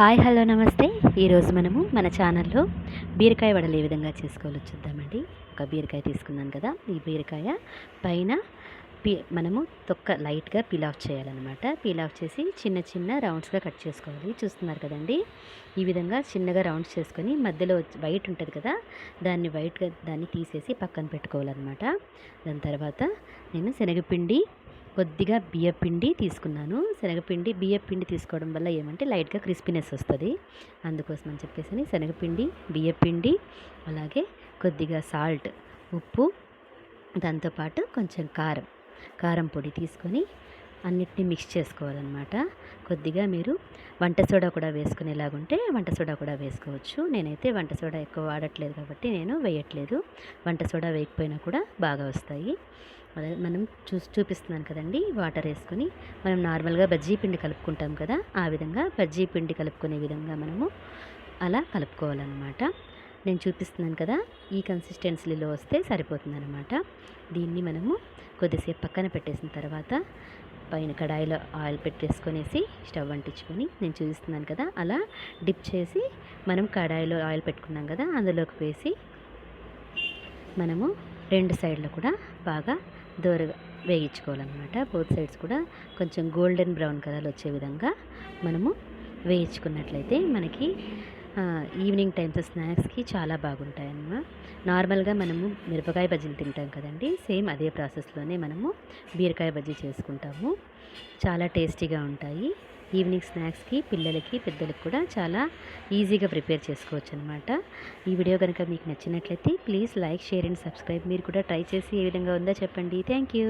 Hi hello నమస్తే. ఈరోజు మనము మన ఛానల్లో బీరకాయ వడలు ఏ విధంగా చేసుకోవాలో చూద్దామండి. ఒక బీరకాయ తీసుకున్నాను కదా ఈ బీరకాయ పైన పీ మనము తొక్క లైట్గా పీల్ ఆఫ్ చేయాలన్నమాట. పీల్ ఆఫ్ చేసి చిన్న చిన్న రౌండ్స్గా కట్ చేసుకోవాలి. చూస్తున్నారు కదండి? ఈ విధంగా చిన్నగా రౌండ్స్ చేసుకొని మధ్యలో వైట్ ఉంటుంది కదా దాన్ని వైట్గా దాన్ని తీసేసి పక్కన పెట్టుకోవాలన్నమాట. దాని తర్వాత నేను శనగపిండి కొద్దిగా బియ్యపిండి తీసుకున్నాను. శనగపిండి బియ్యపిండి తీసుకోవడం వల్ల ఏమంటే లైట్గా క్రిస్పీనెస్ వస్తుంది. అందుకోసం అని చెప్పేసి శనగపిండి బియ్యపిండి అలాగే కొద్దిగా సాల్ట్ ఉప్పు దాంతోపాటు కొంచెం కారం కారం పొడి తీసుకొని అన్నిటిని మిక్స్ చేసుకోవాలన్నమాట. కొద్దిగా మీరు వంట సోడా కూడా వేసుకునేలాగుంటే వంట సోడా కూడా వేసుకోవచ్చు. నేనైతే వంట సోడా ఎక్కువ వాడట్లేదు కాబట్టి నేను వేయట్లేదు. వంట సోడా వేయకపోయినా కూడా బాగా వస్తాయి. అదే మనం చూసి చూపిస్తున్నాను కదండి వాటర్ వేసుకుని. మనం నార్మల్గా బజ్జీ పిండి కలుపుకుంటాం కదా ఆ విధంగా బజ్జీ పిండి కలుపుకునే విధంగా మనము అలా కలుపుకోవాలన్నమాట. నేను చూపిస్తున్నాను కదా ఈ కన్సిస్టెన్సీలో వస్తే సరిపోతుందన్నమాట. దీన్ని మనము కొద్దిసేపు పక్కన పెట్టేసిన తర్వాత పైన కడాయిలో ఆయిల్ పెట్టేసుకొనేసి స్టవ్ అంటించుకొని నేను చూపిస్తున్నాను కదా అలా డిప్ చేసి మనం కడాయిలో ఆయిల్ పెట్టుకున్నాం కదా అందులోకి వేసి మనము రెండు సైడ్లు కూడా బాగా దోరగా వేయించుకోవాలన్నమాట. బోత్ సైడ్స్ కూడా కొంచెం గోల్డెన్ బ్రౌన్ కలర్ వచ్చే విధంగా మనము వేయించుకున్నట్లయితే మనకి ఈవినింగ్ టైమ్స్ స్నాక్స్కి చాలా బాగుంటాయన్నమాట. నార్మల్గా మనము మిరపకాయ బజ్జీలు తింటాం కదండి. సేమ్ అదే ప్రాసెస్లోనే మనము బీరకాయ బజ్జీ చేసుకుంటాము. చాలా టేస్టీగా ఉంటాయి. ఈవినింగ్ స్నాక్స్కి పిల్లలకి పెద్దలకి కూడా చాలా ఈజీగా ప్రిపేర్ చేసుకోవచ్చు అనమాట ఈ వీడియో కనుక మీకు నచ్చినట్లయితే please like share and subscribe మీరు కూడా ట్రై చేసి ఏ విధంగా ఉందో చెప్పండి. Thank you.